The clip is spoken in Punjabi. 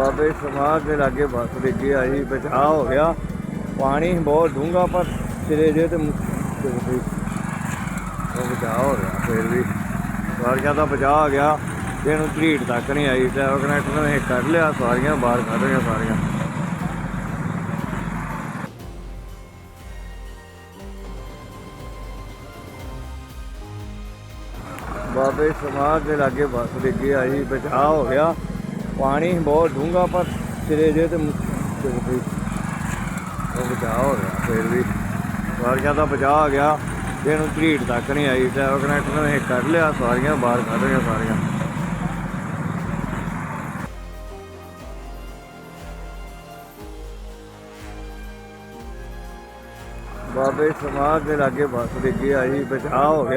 ਬਾਬੇ ਸਮਾਜ ਦੇ ਲਾਗੇ ਬੱਸ ਡਿੱਗੀ ਆਈ ਬਚਾਅ ਹੋ ਗਿਆ। ਪਾਣੀ ਬਹੁਤ ਡੂੰਘਾ, ਪਰ ਸਿਰੇ ਜੇ ਤੇ ਉਹ ਬਚਾਅ ਹੋ ਗਿਆ ਫਿਰ ਵੀ ਸਵਾਰੀਆਂ ਦਾ ਬਚਾਅ ਆ ਗਿਆ। ਤੇ ਇਹਨੂੰ ਤੱਕ ਨਹੀਂ ਆਈ ਤੇ ਕਨੈਕਟਰ ਨੇ ਕੱਢ ਲਿਆ, ਸਵਾਰੀਆਂ ਬਾਹਰ ਕੱਢ ਲਿਆ ਸਾਰੀਆਂ। ਬਾਬੇ ਸਮਾਜ ਦੇ ਲਾਗੇ ਬੱਸ ਡਿੱਗੀ ਆਈ ਬਚਾਅ ਹੋ ਗਿਆ। ਪਾਣੀ ਬਹੁਤ ਡੂੰਘਾ, ਪਰ ਸਿਰੇ ਜੇ ਤੇ ਮੁ- ਵੀ ਉਹ ਬਚਾਅ ਹੋ ਗਿਆ, ਫਿਰ ਵੀ ਸਵਾਰੀਆਂ ਦਾ ਬਚਾਅ ਆ ਗਿਆ। ਜਿਹਨੂੰ ਇਹਨੂੰ ਤੱਕ ਨਹੀਂ ਆਈ ਤੇ ਕਨੈਕਟਰ ਨੇ ਕੱਢ ਲਿਆ, ਸਵਾਰੀਆਂ ਬਾਹਰ ਕੱਢ ਲਿਆ ਸਾਰੀਆਂ। ਬਾਬੇ ਸਮਾਜ ਦੇ ਲਾਗੇ ਬੱਸ ਡਿੱਗੀ ਆਈ, ਬਚਾਅ ਹੋ ਗਿਆ।